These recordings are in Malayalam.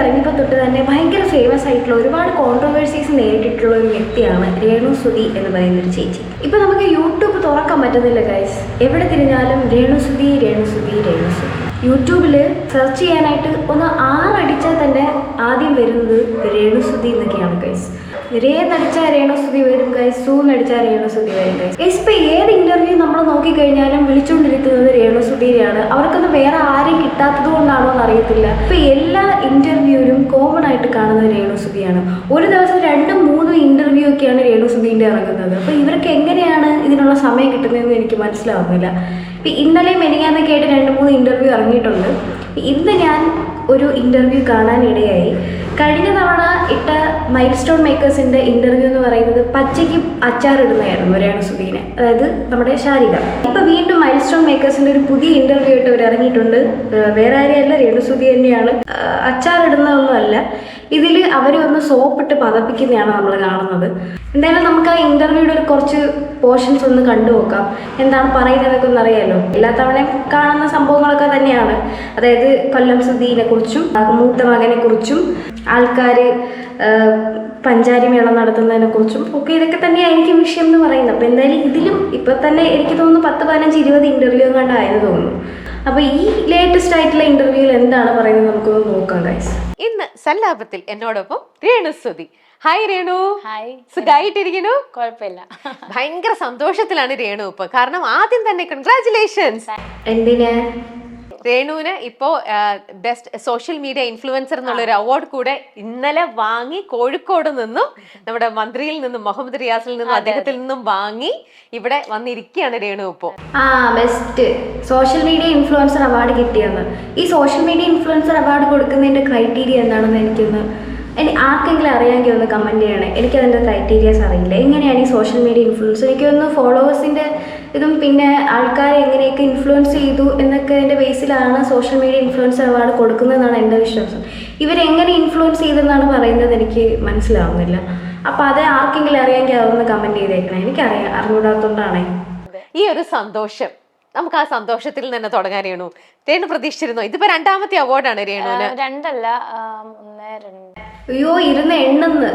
ഇറങ്ങിയപ്പോൾ തൊട്ട് തന്നെ ഭയങ്കര ഫേമസ് ആയിട്ടുള്ള ഒരുപാട് കോൺട്രവേഴ്സീസ് നേരിട്ടിട്ടുള്ള ഒരു വ്യക്തിയാണ് രേണു സുധി എന്ന് പറയുന്ന ഒരു ചേച്ചി. ഇപ്പൊ നമുക്ക് യൂട്യൂബ് തുറക്കാൻ പറ്റുന്നില്ല ഗൈസ് എവിടെ തിരിഞ്ഞാലും രേണു സുധി രേണു സുധി രേണു സുധി. യൂട്യൂബിൽ സെർച്ച് ചെയ്യാനായിട്ട് ഒന്ന് ആറടിച്ചാൽ തന്നെ ആദ്യം വരുന്നത് രേണു സുധി എന്നൊക്കെയാണ് ഗൈസ് രേ നടിച്ചാൽ രേണുസുതി വരും ഗൈസ് സൂ നടിച്ചാൽ രേണുസുതി വരും ഗൈസ് ഗൈസ് ഇപ്പൊ ഏത് ഇന്റർവ്യൂ നമ്മൾ നോക്കിക്കഴിഞ്ഞാലും വിളിച്ചുകൊണ്ടിരിക്കുന്നത് രേണുസുതിയാണ് അവർക്കൊന്നും വേറെ ആരെയും കിട്ടാത്തത് കൊണ്ടാണോ എന്ന് അറിയത്തില്ല ഇപ്പൊ എല്ലാ ഇന്റർവ്യൂവിലും കോമൺ ആയിട്ട് കാണുന്നത് രേണുസുതിയാണ് ഒരു ദിവസം രണ്ടും മൂന്നും ഇന്റർവ്യൂ ഒക്കെയാണ് രേണുസുതിന്റെ ഇറങ്ങുന്നത്. അപ്പൊ ഇവർക്ക് എങ്ങനെയാണ് ഇതിനുള്ള സമയം കിട്ടുന്നതെന്ന് എനിക്ക് മനസ്സിലാവുന്നില്ല. ഇപ്പൊ ഇന്നലെ മെനിങ്ങാന്നൊക്കെ ആയിട്ട് രണ്ട് മൂന്ന് ഇന്റർവ്യൂ ഇറങ്ങിയിട്ടുണ്ട്. ഇന്ന് ഞാൻ ഒരു ഇന്റർവ്യൂ കാണാനിടയായി. കഴിഞ്ഞ തവണ ഇട്ട മൈൽ സ്റ്റോൺ മേക്കേഴ്സിന്റെ ഇന്റർവ്യൂ എന്ന് പറയുന്നത് പച്ചയ്ക്ക് അച്ചാറിടുന്നതായിരുന്നു സുധീനെ അതായത് നമ്മുടെ ശാരിക. ഇപ്പൊ വീണ്ടും മൈൽ സ്റ്റോൺ മേക്കേഴ്സിന്റെ ഒരു പുതിയ ഇന്റർവ്യൂ ആയിട്ട് അവർ ഇറങ്ങിയിട്ടുണ്ട്. വേറെ ആരെയല്ല രേണുസുതി തന്നെയാണ്. അച്ചാറിടുന്നതൊന്നുമല്ല ഇതിൽ അവർ ഒന്ന് സോപ്പിട്ട് പതപ്പിക്കുന്നതാണ് നമ്മൾ കാണുന്നത്. എന്തായാലും നമുക്ക് ആ ഇന്റർവ്യൂയുടെ ഒരു കുറച്ച് പോർഷൻസ് ഒന്ന് കണ്ടു നോക്കാം. എന്താണ് പറയുന്നതൊക്കെ ഒന്ന് അറിയാലോ എല്ലാ തവണയും കാണുന്ന സംഭവങ്ങളൊക്കെ തന്നെയാണ്. അതായത് കൊല്ലം സുധീനെ കുറിച്ചും മൂത്ത മകനെ കുറിച്ചും ആൾക്കാർ പഞ്ചാരി മേളം നടത്തുന്നതിനെ കുറിച്ചും ഒക്കെ ഇതൊക്കെ തന്നെയായിരിക്കും വിഷയം എന്ന് പറയുന്നത്. അപ്പോൾ എന്തായാലും ഇതിലും ഇപ്പം തന്നെ എനിക്ക് തോന്നുന്നു പത്ത് പതിനഞ്ച് ഇരുപത് ഇന്റർവ്യൂ കണ്ടായെന്ന് തോന്നുന്നു. അപ്പോൾ ഈ ലേറ്റസ്റ്റ് ആയിട്ടുള്ള ഇന്റർവ്യൂവിൽ എന്താണ് പറയുന്നത് നമുക്കൊന്ന് നോക്കാം ഗൈസ് ഇന്ന് സല്ലാപത്തിൽ എന്നോടൊപ്പം രേണു സുതി ഹായ് രേണു. ഹായ് സുഖായിട്ടിരിക്കുന്നു? കുഴപ്പമില്ല. ഭയങ്കര സന്തോഷത്തിലാണ് രേണു ഇപ്പൊ. കാരണം ആദ്യം തന്നെ കൺഗ്രാചുലേഷൻസ് എന്തിനാ? രേണുവിന് ഇപ്പോ ബെസ്റ്റ് സോഷ്യൽ മീഡിയ ഇൻഫ്ലുവൻസർ എന്നുള്ള ഒരു അവാർഡ് കൂടെ ഇന്നലെ വാങ്ങി കോഴിക്കോട് നിന്നും നമ്മുടെ മന്ത്രിയിൽ നിന്നും മുഹമ്മദ് റിയാസിൽ നിന്നും അദ്ദേഹത്തിൽ നിന്നും വാങ്ങി ഇവിടെ വന്നിരിക്കുകയാണ് രേണു ഇപ്പോ. ആ best. Social media influencer award കിട്ടിയെന്ന്. ഈ സോഷ്യൽ മീഡിയ ഇൻഫ്ലുവൻസർ അവാർഡ് കൊടുക്കുന്നതിന്റെ ക്രൈറ്റീരിയ എന്താണെന്ന് എനിക്കൊന്ന് ആർക്കെങ്കിലും അറിയാമെങ്കിൽ ഒന്ന് കമന്റ് ചെയ്യണേ. എനിക്ക് എനിക്കതിന്റെ ക്രൈറ്റീരിയസ് അറിയില്ല. എങ്ങനെയാണ് ഈ സോഷ്യൽ മീഡിയ ഇൻഫ്ലുവൻസ് എനിക്കൊന്ന് ഫോളോവേഴ്സിന്റെ ഇതും പിന്നെ ആൾക്കാരെ എങ്ങനെയൊക്കെ ഇൻഫ്ലുവൻസ് ചെയ്തു എന്നൊക്കെ അതിന്റെ ബേസിലാണ് സോഷ്യൽ മീഡിയ ഇൻഫ്ലുവൻസ് അവാർഡ് കൊടുക്കുന്നതെന്നാണ് എന്റെ വിശ്വാസം. ഇവരെങ്ങനെ ഇൻഫ്ലുവൻസ് ചെയ്തെന്നാണ് പറയുന്നത് എനിക്ക് മനസ്സിലാവുന്നില്ല. അപ്പോൾ അത് ആർക്കെങ്കിലും അറിയാമെങ്കിൽ അതൊന്ന് കമന്റ് ചെയ്തേക്കണം. എനിക്കറിയാം അറിഞ്ഞൂടാത്തതുകൊണ്ടാണേ ഈ ഒരു സന്തോഷം. നമുക്ക് ആ സന്തോഷത്തിൽ തന്നെ തുടങ്ങാൻ രേണു. രേണു പ്രതീക്ഷിച്ചിരുന്നു? ഇതിപ്പോ രണ്ടാമത്തെ അവാർഡാണ് രേണുവിന്. ആ, രണ്ടല്ല അയ്യോ ഇരുന്ന് എണ്ണന്ന്.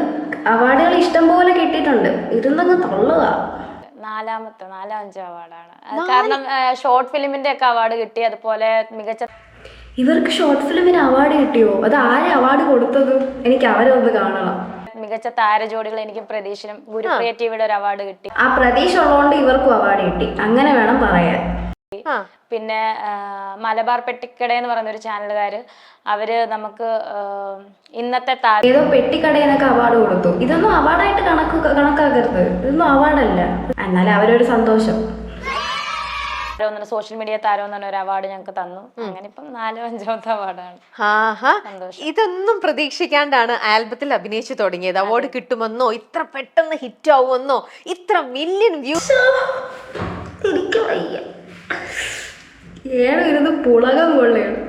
അവാർഡുകൾ ഇഷ്ടം പോലെ കിട്ടിയിട്ടുണ്ട്. ഇരുന്നങ്ങ് തള്ളുക. നാലാമത്തെ നാലാം അഞ്ചോ അവാർഡാണ് കാരണം ഷോർട്ട് ഫിലിമിന്റെ ഒക്കെ അവാർഡ് കിട്ടി അതുപോലെ മികച്ച ഇവർക്ക് ഷോർട്ട് ഫിലിമിന് അവാർഡ് കിട്ടിയോ? അത് ആരെ അവാർഡ് കൊടുത്തത്? എനിക്ക് അവരെ ഒന്ന് കാണണം. മികച്ച താരജോഡികൾ എനിക്ക് പ്രതീക്ഷനും ഗുരു ക്രിയേറ്റീവിയുടെ ഒരു അവാർഡ് കിട്ടി. ആ പ്രതീക്ഷ ഉള്ളതുകൊണ്ട് ഇവർക്കും അവാർഡ് കിട്ടി. അങ്ങനെ വേണം പറയാൻ. പിന്നെ മലബാർ പെട്ടിക്കട എന്ന് പറയുന്ന ഒരു ചാനലുകാർ അവർ നമുക്ക് ഇന്നത്തെ ഏതോ പെട്ടിക്കട എന്നൊക്കെ അവാർഡ് കൊടുത്തു. ഇതൊന്നും അവാർഡായിട്ട് കണക്ക് കണക്കാക്കരുത്. ഇതൊന്നും അവാർഡല്ല എന്നാലും അവരൊരു സന്തോഷം. സോഷ്യൽ മീഡിയ താരം എന്ന് പറഞ്ഞ ഒരു അവാർഡ് ഞങ്ങൾക്ക് തന്നു. അങ്ങനെ ഇപ്പം നാലോ അഞ്ചാമത്തെ അവാർഡാണ് ആഹാ ഇതൊന്നും പ്രതീക്ഷിക്കാണ്ടാണ് ആൽബത്തിൽ അഭിനയിച്ചു തുടങ്ങിയത്. അവാർഡ് കിട്ടുമെന്നോ ഇത്ര പെട്ടെന്ന് ഹിറ്റ് ആവുമെന്നോ ഇത്ര മില്യൺ വ്യൂസ് എനിക്ക് വയ്യ ഏഴ് ഇരുന്ന് പുളകം കൊള്ളയാണ്.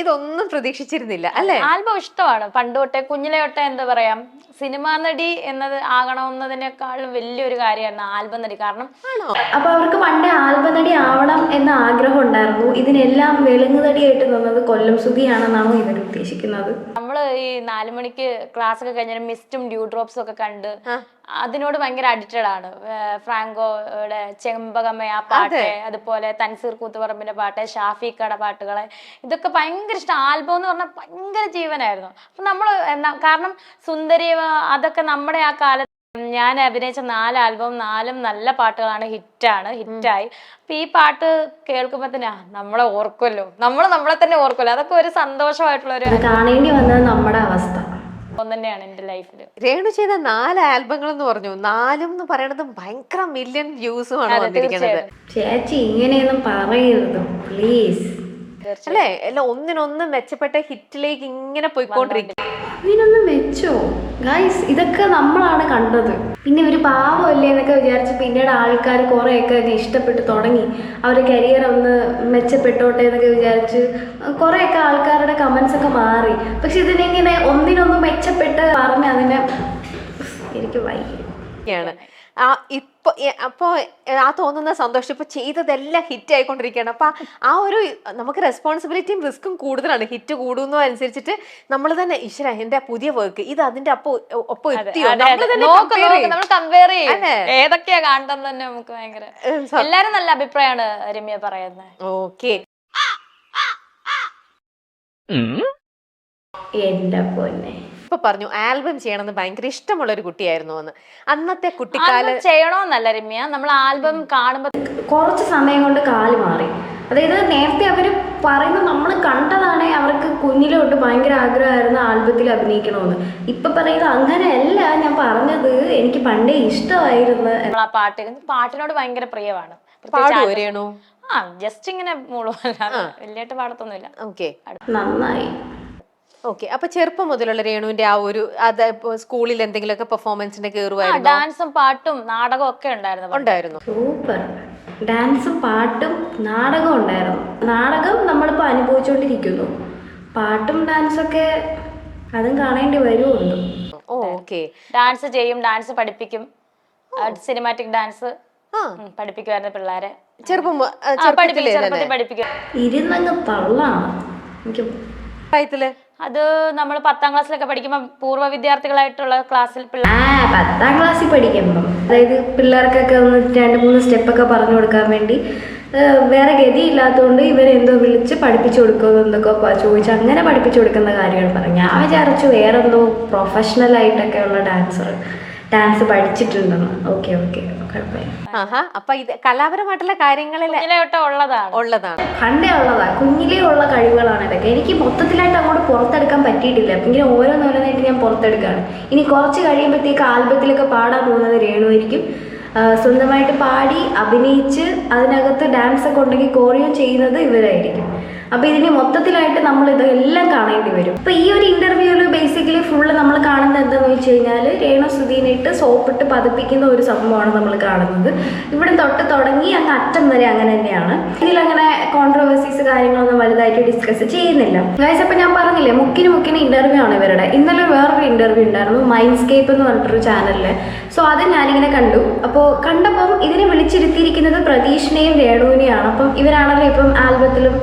ഇതൊന്നും പ്രതീക്ഷിച്ചിരുന്നില്ല അല്ലെ? ആൽബം ഇഷ്ടമാണ്. പണ്ട് തൊട്ടേ കുഞ്ഞിലെ തൊട്ടേ എന്താ പറയാ സിനിമാ നടി എന്നത് ആകണമെന്നതിനേക്കാളും വലിയൊരു കാര്യമായിരുന്നു ആൽബം നടി. കാരണം അപ്പൊ അവർക്ക് പണ്ടേ ആൽബം നടി ആവണം എന്ന ആഗ്രഹം ഉണ്ടായിരുന്നു. ഇതിനെല്ലാം വെളുങ്ങുതടിയായിട്ട് നിന്നത് കൊല്ലം സുഖിയാണെന്നാണോ ഇവർ ഉദ്ദേശിക്കുന്നത്? നമ്മൾ ഈ നാലു മണിക്ക് ക്ലാസ് ഒക്കെ കഴിഞ്ഞാൽ മിസ്റ്റും ഡ്യൂ ഡ്രോപ്സും ഒക്കെ കണ്ട് അതിനോട് ഭയങ്കര അഡിക്റ്റഡ് ആണ്. ഫ്രാങ്കോയുടെ ആ പാട്ട് അതുപോലെ തൻസീർ കൂത്തുപറമ്പിന്റെ പാട്ട് ഷാഫിക്കയുടെ പാട്ടുകളെ. ഇതൊക്കെ ഭയങ്കര ഇഷ്ടം. ആൽബം എന്ന് പറഞ്ഞാൽ ഭയങ്കര ജീവനായിരുന്നു. അപ്പൊ നമ്മൾ എന്താ കാരണം സുന്ദരി അതൊക്കെ നമ്മുടെ ആ കാലത്ത് ഞാൻ അഭിനയിച്ച നാല് ആൽബം നാലും നല്ല പാട്ടുകളാണ് ഹിറ്റാണ് ഹിറ്റായി. അപ്പൊ ഈ പാട്ട് കേൾക്കുമ്പോ തന്നെ നമ്മളെ ഓർക്കുമല്ലോ. നമ്മൾ നമ്മളെ തന്നെ ഓർക്കുമല്ലോ. അതൊക്കെ ഒരു സന്തോഷമായിട്ടുള്ള ഒരു കാണേണ്ടി വന്നത് നമ്മുടെ അവസ്ഥ. തന്നെയാണ് ലൈഫിൽ രേണു ചെയ്ത നാല് ആൽബങ്ങൾ എന്ന് പറഞ്ഞു. നാലും എന്ന് പറയുന്നത് ഭയങ്കര മില്യൺ വ്യൂസും ആണ് വന്നിരിക്കുന്നത്. ചേച്ചി ഇങ്ങനെയൊന്നും പറയരുത് പ്ലീസ് അല്ലേ? അല്ല ഒന്നിനൊന്ന് മെച്ചപ്പെട്ട ഹിറ്റിലേക്ക് ഇങ്ങനെ പോയിക്കൊണ്ടിരിക്കും ഇതിനൊന്നും വെച്ചോ? ഗൈസ് ഇതൊക്കെ നമ്മളാണ് കണ്ടത്. പിന്നെ ഒരു പാവമല്ലേ എന്നൊക്കെ വിചാരിച്ച് പിന്നീട് ആൾക്കാർ കുറേയൊക്കെ അങ്ങ് ഇഷ്ടപ്പെട്ട് തുടങ്ങി. അവരുടെ കരിയർ ഒന്ന് മെച്ചപ്പെട്ടോട്ടെ എന്നൊക്കെ വിചാരിച്ച് കുറേയൊക്കെ ആൾക്കാരുടെ കമൻസ് ഒക്കെ മാറി. പക്ഷെ ഇതിനിങ്ങനെ ഒന്നിനൊന്ന് മെച്ചപ്പെട്ട് പറഞ്ഞ് അതിനെ എനിക്ക് വൈകി ാണ് ആ ഇപ്പൊ അപ്പോ ആ തോന്നുന്ന സന്തോഷം ഇപ്പൊ ചെയ്തതെല്ലാം ഹിറ്റ് ആയിക്കൊണ്ടിരിക്കുകയാണ്. അപ്പൊ ആ ഒരു നമുക്ക് റെസ്പോൺസിബിലിറ്റിയും റിസ്ക്കും കൂടുതലാണ്. ഹിറ്റ് കൂടുന്നു അനുസരിച്ചിട്ട് നമ്മൾ തന്നെ ഈശ്വര എന്റെ പുതിയ വർക്ക് ഇത് അതിന്റെ അപ്പൊ ഒപ്പം എത്തിയോ? നമ്മൾ കമ്പയർ ചെയ്യും. ഏതൊക്കെയാ കാണുന്നത് തന്നെ നമുക്ക് ഭയങ്കര എല്ലാരും നല്ല അഭിപ്രായമാണ് രമ്യ പറയുന്നത് ഓക്കെ. എന്റെ പൊന്നെ. ഇപ്പൊ പറഞ്ഞു ആൽബം ചെയ്യണമെന്ന് ഭയങ്കര ഇഷ്ടമുള്ള ഒരു കുട്ടിയായിരുന്നു എന്ന്. അന്നത്തെ കുട്ടിക്കാലം ആൽബം ചെയ്യണോന്നല്ല രമ്യ. നമ്മൾ ആൽബം കാണുമ്പോ കുറച്ച് സമയം കൊണ്ട് കാൽ മാറി. അതായത് നേരത്തെ അവർ പറയുന്നത് നമ്മൾ കണ്ടതാണ് അവർക്ക് കുഞ്ഞിലോട്ട് ഭയങ്കര ആഗ്രഹമായിരുന്നു ആൽബത്തിൽ അഭിനയിക്കണമെന്ന്. ഇപ്പൊ പറയുന്നത് അങ്ങനെയല്ല ഞാൻ പറഞ്ഞത് എനിക്ക് പണ്ടേ ഇഷ്ടമായിരുന്നു. നമ്മൾ ആ പാട്ട് പാട്ടിനോട് ഭയങ്കര പ്രിയമാണ്. ആ ജസ്റ്റ് ഇങ്ങനെ മൂളുവല്ല വലിയായിട്ട് പാടത്തൊന്നുമില്ല. ഓക്കെ നന്നായി. ഓക്കെ അപ്പൊ ചെറുപ്പം മുതലുള്ള രേണുവിന്റെ ആ ഒരു അത് സ്കൂളിൽ എന്തെങ്കിലുമൊക്കെ പെർഫോമൻസിന്റെ കയറുമായിരുന്നു ഡാൻസും പാട്ടും നാടകവും ഒക്കെ ഉണ്ടായിരുന്നു ഉണ്ടായിരുന്നു. സൂപ്പർ ഡാൻസും പാട്ടും നാടകവും ഉണ്ടായിരുന്നു. നാടകം നമ്മളിപ്പോൾ അനുഭവിച്ചുകൊണ്ടിരിക്കുന്നു പാട്ടും ഡാൻസൊക്കെ അതും കാണേണ്ടി വരുമുണ്ട് ഓക്കെ ഡാൻസ് ചെയ്യും ഡാൻസ് പഠിപ്പിക്കും. സിനിമാറ്റിക് ഡാൻസ് പഠിപ്പിക്കുമായിരുന്നു പിള്ളേരെ. ചെറുപ്പം പഠിപ്പിക്കും. ഇരുന്നങ്ങ് തള്ളാണ്. എനിക്ക് പ്രായത്തിൽ? അത് നമ്മൾ പത്താം ക്ലാസ്സിലൊക്കെ പഠിക്കുമ്പോൾ പൂർവ വിദ്യാർത്ഥികളായിട്ടുള്ള ക്ലാസ്സിൽ പത്താം ക്ലാസ്സിൽ പഠിക്കുമ്പോൾ അതായത് പിള്ളേർക്കൊക്കെ ഒന്ന് രണ്ട് മൂന്ന് സ്റ്റെപ്പൊക്കെ പറഞ്ഞു കൊടുക്കാൻ വേണ്ടി വേറെ ഗതി ഇല്ലാത്തതുകൊണ്ട് ഇവരെന്തോ വിളിച്ച് പഠിപ്പിച്ചു കൊടുക്കുമോ എന്തൊക്കെ പ- ചോദിച്ച് അങ്ങനെ പഠിപ്പിച്ചു കൊടുക്കുന്ന കാര്യങ്ങൾ പറഞ്ഞു ഞാൻ വിചാരിച്ചു വേറെന്തോ പ്രൊഫഷണലായിട്ടൊക്കെ ഉള്ള ഡാൻസർ ഡാൻസ് പഠിച്ചിട്ടുണ്ടെന്ന്. ഓക്കെ ഓക്കെ കുഴപ്പമില്ല. ആഹാ അപ്പൊ ഇത് കലാപരമായിട്ടുള്ള കാര്യങ്ങളിൽ ഉള്ളതാണ്. ഉള്ളതാണ്. പണ്ടേ ഉള്ളതാ. കുഞ്ഞിലേ ഉള്ള കഴിവുകളാണ് ഇതൊക്കെ. എനിക്ക് മൊത്തത്തിലായിട്ട് അങ്ങോട്ട് പുറത്തെടുക്കാൻ പറ്റിയിട്ടില്ല. അപ്പം ഇങ്ങനെ ഓരോന്നോരോന്നായിട്ട് ഞാൻ പുറത്തെടുക്കുകയാണ്. ഇനി കുറച്ച് കഴിയുമ്പോഴത്തേക്ക് ആൽബത്തിലൊക്കെ പാടാൻ പോകുന്നത് രേണുവായിരിക്കും. സ്വന്തമായിട്ട് പാടി അഭിനയിച്ച് അതിനകത്ത് ഡാൻസ് ഒക്കെ ഉണ്ടെങ്കിൽ കോറിയോ ചെയ്യുന്നത് ഇവരായിരിക്കും. അപ്പോൾ ഇതിന് മൊത്തത്തിലായിട്ട് നമ്മൾ ഇതെല്ലാം കാണേണ്ടി വരും. അപ്പോൾ ഈ ഒരു ഇന്റർവ്യൂവിൽ ബേസിക്കലി ഫുള്ള് നമ്മൾ കാണുന്നത് എന്താണെന്ന് വെച്ച് കഴിഞ്ഞാൽ രേണു സുധീനിട്ട് സോപ്പിട്ട് പതിപ്പിക്കുന്ന ഒരു സംഭവമാണ് നമ്മൾ കാണുന്നത്. ഇവിടെ തൊട്ട് തുടങ്ങി അങ്ങ് അറ്റം വരെ അങ്ങനെ തന്നെയാണ്. ഇതിൽ അങ്ങനെ കോൺട്രവേഴ്സീസ് കാര്യങ്ങളൊന്നും വലുതായിട്ട് ഡിസ്കസ് ചെയ്യുന്നില്ല. ഗൈസ് അപ്പോൾ ഞാൻ പറഞ്ഞില്ലേ മുക്കിന് മുക്കിന് ഇന്റർവ്യൂ ആണ് ഇവരുടെ. ഇന്നലെ വേറൊരു ഇന്റർവ്യൂ ഉണ്ടായിരുന്നു മൈൻഡ്സ്കേപ്പ് എന്ന് പറഞ്ഞിട്ടൊരു ചാനലിൽ സോ അത് ഞാനിങ്ങനെ കണ്ടു. അപ്പോൾ കണ്ടപ്പം ഇതിനെ വിളിച്ചിരുത്തിയിരിക്കുന്നത് പ്രതീഷിനെയും രേണുവിനെയാണ്. അപ്പം ഇവരാണല്ലോ ഇപ്പം ആൽബത്തിലും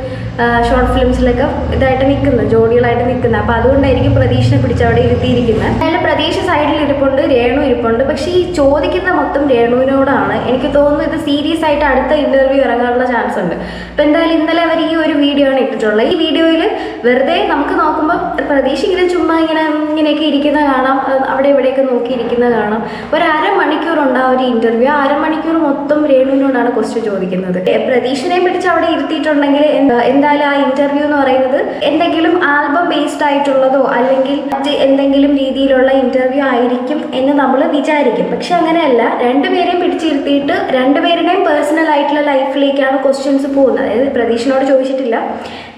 ഷോർട്ട് ഫിലിംസിലൊക്കെ ഇതായിട്ട് നിൽക്കുന്നത് ജോഡികളായിട്ട് നിൽക്കുന്നത് അപ്പോൾ അതുകൊണ്ടായിരിക്കും പ്രതീക്ഷനെ പിടിച്ച് അവിടെ ഇരുത്തിയിരിക്കുന്നത്. അതിൽ പ്രതീക്ഷ സൈഡിൽ ഇരിപ്പുണ്ട് രേണു ഇരിപ്പുണ്ട്. പക്ഷേ ഈ ചോദിക്കുന്ന മൊത്തം രേണുവിനോടാണ് എനിക്ക് തോന്നുന്നു ഇത് സീരിയസ് ആയിട്ട് അടുത്ത ഇന്റർവ്യൂ ഇറങ്ങാനുള്ള ചാൻസ് ഉണ്ട്. അപ്പോൾ എന്തായാലും ഇന്നലെ അവർ ഈ ഒരു വീഡിയോ ആണ് ഇട്ടിട്ടുള്ളത്. ഈ വീഡിയോയിൽ വെറുതെ നമുക്ക് നോക്കുമ്പോൾ പ്രതീക്ഷ ഇങ്ങനെ ചുമ്മാ ഇങ്ങനെ ഇങ്ങനെയൊക്കെ ഇരിക്കുന്ന കാണാം അവിടെ ഇവിടെയൊക്കെ നോക്കിയിരിക്കുന്ന കാണാം. ഒരു അരമണിക്കൂർ ഉണ്ട് ആ ഒരു ഇന്റർവ്യൂ ആ അരമണിക്കൂർ മൊത്തം രേണുവിനോടാണ് ക്വസ്റ്റ്യൻ ചോദിക്കുന്നത്. പ്രതീക്ഷനെ പിടിച്ച് അവിടെ ഇരുത്തിയിട്ടുണ്ടെങ്കിൽ എന്താ എന്തായാലും ആ ഇന്റർവ്യൂ എന്ന് പറയുന്നത് എന്തെങ്കിലും ആൽബം ബേസ്ഡ് ആയിട്ടുള്ളതോ അല്ലെങ്കിൽ മറ്റ് എന്തെങ്കിലും രീതിയിലുള്ള ഇന്റർവ്യൂ ആയിരിക്കും എന്ന് നമ്മൾ വിചാരിക്കും. പക്ഷെ അങ്ങനെയല്ല. രണ്ടുപേരെയും പിടിച്ചിരുത്തിയിട്ട് രണ്ടുപേരുടെയും പേഴ്സണൽ ആയിട്ടുള്ള ലൈഫിലേക്കാണ് ക്വസ്റ്റ്യൻസ് പോകുന്നത്. അതായത് പ്രതീക്ഷനോട് ചോദിച്ചിട്ടില്ല.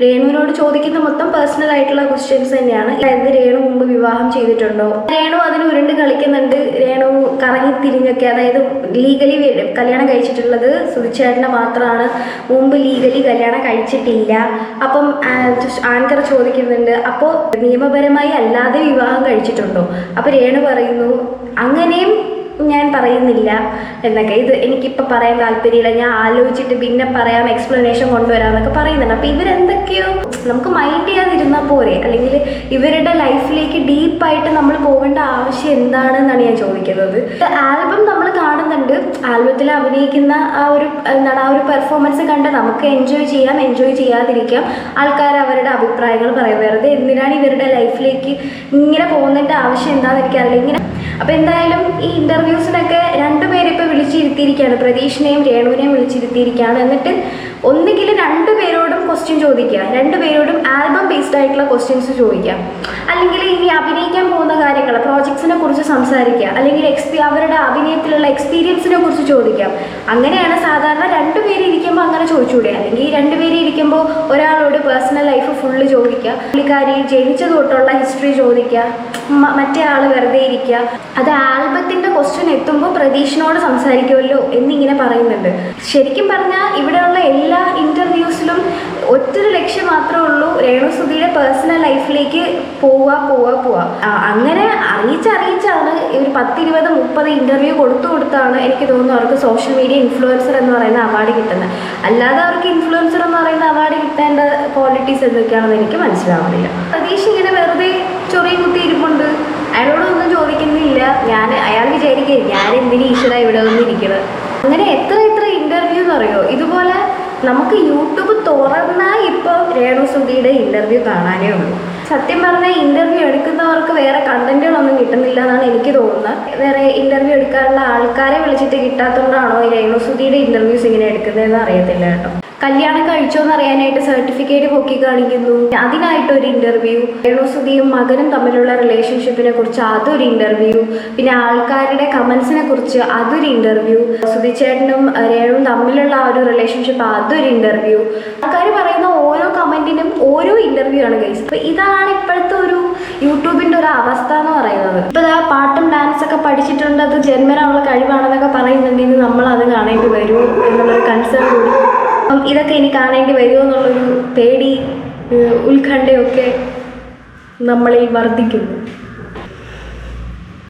രേണുവിനോട് ചോദിക്കുന്ന മൊത്തം പേഴ്സണൽ ആയിട്ടുള്ള ക്വസ്റ്റ്യൻസ് തന്നെയാണ്. അതായത് രേണു മുമ്പ് വിവാഹം ചെയ്തിട്ടുണ്ടോ? രേണു അതിന് ഉരുണ്ട് കളിക്കുന്നുണ്ട്. രേണു കറങ്ങി തിരിഞ്ഞൊക്കെ അതായത് ലീഗലി കല്യാണം കഴിച്ചിട്ടുള്ളത് സുധിച്ചേട്ടനെ മാത്രമാണ്. മുമ്പ് ലീഗലി കല്യാണം കഴിച്ചിട്ടില്ല. അപ്പം ആങ്കർ ചോദിക്കുന്നുണ്ട് അപ്പോൾ നിയമപരമായി അല്ലാതെ വിവാഹം കഴിച്ചിട്ടുണ്ടോ? അപ്പോൾ രേണു പറയുന്നു അങ്ങനെയും ഞാൻ പറയുന്നില്ല എന്നൊക്കെ. ഇത് എനിക്കിപ്പോൾ പറയാൻ താല്പര്യമില്ല. ഞാൻ ആലോചിച്ചിട്ട് പിന്നെ പറയാം എക്സ്പ്ലനേഷൻ കൊണ്ടുവരാമെന്നൊക്കെ പറയുന്നുണ്ട്. അപ്പോൾ ഇവരെന്തൊക്കെയോ നമുക്ക് മൈൻഡ് ചെയ്യാതിരുന്നാൽ പോരെ. അല്ലെങ്കിൽ ഇവരുടെ ലൈഫിലേക്ക് ഡീപ്പായിട്ട് നമ്മൾ പോകേണ്ട ആവശ്യം എന്താണെന്നാണ് ഞാൻ ചോദിക്കുന്നത്. ആൽബം നമ്മൾ കാണുന്നുണ്ട് ആൽബത്തിൽ അഭിനയിക്കുന്ന ആ ഒരു എന്താണ് ആ ഒരു പെർഫോമൻസ് കണ്ട് നമുക്ക് എൻജോയ് ചെയ്യാം എൻജോയ് ചെയ്യാതിരിക്കാം. ആൾക്കാർ അവരുടെ അഭിപ്രായങ്ങൾ പറയും. വെറുതെ എന്തിനാണ് ഇവരുടെ ലൈഫിലേക്ക് ഇങ്ങനെ പോകുന്നതിന്റെ ആവശ്യം എന്താണെന്ന് എനിക്കറിയില്ല ഇങ്ങനെ അപ്പോൾ എന്തായാലും ഈ ഇന്റർവ്യൂസിനൊക്കെ രണ്ടുപേരെ ഇപ്പോൾ വിളിച്ചിരുത്തിയിരിക്കുകയാണ്. പ്രതീഷിനെയും രേണുവിനെയും വിളിച്ചിരുത്തിയിരിക്കുകയാണ്. എന്നിട്ട് ഒന്നുകിൽ രണ്ടുപേരോടും ക്വസ്റ്റ്യൻ ചോദിക്കുക. രണ്ടുപേരോടും ആൽബം ബേസ്ഡ് ആയിട്ടുള്ള ക്വസ്റ്റ്യൻസ് ചോദിക്കാം അല്ലെങ്കിൽ ഇനി അഭിനയിക്കാൻ പോകുന്ന കാര്യങ്ങൾ പ്രോജക്ട്സിനെ കുറിച്ച് സംസാരിക്കുക. അല്ലെങ്കിൽ എക്സ്പീ അവരുടെ അഭിനയത്തിലുള്ള എക്സ്പീരിയൻസിനെ കുറിച്ച് ചോദിക്കാം അങ്ങനെയാണ് സാധാരണ രണ്ടുപേര് ഇരിക്കുമ്പോൾ അങ്ങനെ ചോദിച്ചുകൂടെ അല്ലെങ്കിൽ രണ്ടുപേര് ഇരിക്കുമ്പോൾ ഒരാളോട് പേഴ്സണൽ ലൈഫ് ഫുള്ള് ചോദിക്കുക. പുള്ളിക്കാരി ജനിച്ച തൊട്ടുള്ള ഹിസ്റ്ററി ചോദിക്കുക. മറ്റേ ആൾ വെറുതെ ഇരിക്കുക. അത് ആൽബത്തിന്റെ ക്വസ്റ്റ്യൻ എത്തുമ്പോൾ പ്രതീക്ഷനോട് സംസാരിക്കുമല്ലോ എന്നിങ്ങനെ പറയുന്നുണ്ട്. ശരിക്കും പറഞ്ഞാൽ ഇവിടെയുള്ള എല്ലാ ഇന്റർവ്യൂസിലും രേണുസുധിയുടെ പേഴ്സണൽ ലൈഫിലേക്ക് പോവുക പോവുക പോവുക അങ്ങനെ അറിയിച്ചറിയിച്ചാണ് ഒരു പത്തിരുപത് മുപ്പത് ഇന്റർവ്യൂ കൊടുത്തു കൊടുത്താണ് എനിക്ക് തോന്നുന്നു അവർക്ക് സോഷ്യൽ മീഡിയ ഇൻഫ്ലുവൻസർ എന്ന് പറയുന്ന അവാർഡ് കിട്ടുന്നത്. അല്ലാതെ അവർക്ക് ഇൻഫ്ലുവൻസർ എന്ന് പറയുന്ന അവാർഡ് കിട്ടേണ്ട ക്വാളിറ്റീസ് എന്തൊക്കെയാണെന്ന് എനിക്ക് മനസ്സിലാവുന്നില്ല. പ്രതീക്ഷ ഇങ്ങനെ വെറുതെ ചൊറി കുത്തി ഇരിപ്പുണ്ട് അയാളോടൊന്നും ചോദിക്കുന്നില്ല ഞാൻ അയാൾ വിചാരിക്കുക ഞാൻ എന്തിനു ഈശ്വര ഇവിടെ വന്നിരിക്കുന്നത് അങ്ങനെ എത്ര എത്ര ഇന്റർവ്യൂ എന്ന് അറിയോ ഇതുപോലെ നമുക്ക് യൂട്യൂബ് തുറന്നാൽ ഇപ്പോൾ രേണു സുധിയുടെ ഇന്റർവ്യൂ കാണാനേ ഉള്ളൂ. സത്യം പറഞ്ഞാൽ ഇന്റർവ്യൂ എടുക്കുന്നവർക്ക് വേറെ കണ്ടന്റുകളൊന്നും കിട്ടുന്നില്ല എന്നാണ് എനിക്ക് തോന്നുന്നത്. വേറെ ഇന്റർവ്യൂ എടുക്കാനുള്ള ആൾക്കാരെ വിളിച്ചിട്ട് കിട്ടാത്തതുകൊണ്ടാണോ ഈ രേണു സുധിയുടെ ഇന്റർവ്യൂസ് ഇങ്ങനെ എടുക്കുന്നതെന്ന് അറിയത്തില്ല കേട്ടോ. കല്യാണം കഴിച്ചോ എന്ന് അറിയാനായിട്ട് സർട്ടിഫിക്കറ്റ് പൊക്കി കാണിക്കുന്നു. അതിനായിട്ട് ഒരു ഇന്റർവ്യൂ രേണുസുതിയും മകനും തമ്മിലുള്ള റിലേഷൻഷിപ്പിനെ കുറിച്ച് അതൊരു ഇന്റർവ്യൂ പിന്നെ ആൾക്കാരുടെ കമന്റ്സിനെ കുറിച്ച് അതൊരു ഇന്റർവ്യൂ സുധിച്ചേട്ടനും രേണുവും തമ്മിലുള്ള ആ ഒരു റിലേഷൻഷിപ്പ് അതൊരു ഇന്റർവ്യൂ ആൾക്കാർ പറയുന്ന ഓരോ കമന്റിനും ഓരോ ഇന്റർവ്യൂ ആണ് ഗൈസ് അപ്പൊ ഇതാണ് ഇപ്പോഴത്തെ ഒരു യൂട്യൂബിന്റെ ഒരു അവസ്ഥ എന്ന് പറയുന്നത്. ഇപ്പൊ ആ പാട്ടും ഡാൻസ് ഒക്കെ പഠിച്ചിട്ടുണ്ട്. അത് ജന്മനുള്ള കഴിവാണെന്നൊക്കെ പറയുന്നുണ്ടെങ്കിൽ നമ്മൾ അത് കാണേണ്ടി വരൂ എന്നുള്ളൊരു കൺസേൺ കൂടി. അപ്പം ഇതൊക്കെ ഇനി കാണേണ്ടി വരുമോ എന്നുള്ളൊരു പേടി ഉത്കണ്ഠയൊക്കെ നമ്മളിൽ വർദ്ധിക്കുന്നു.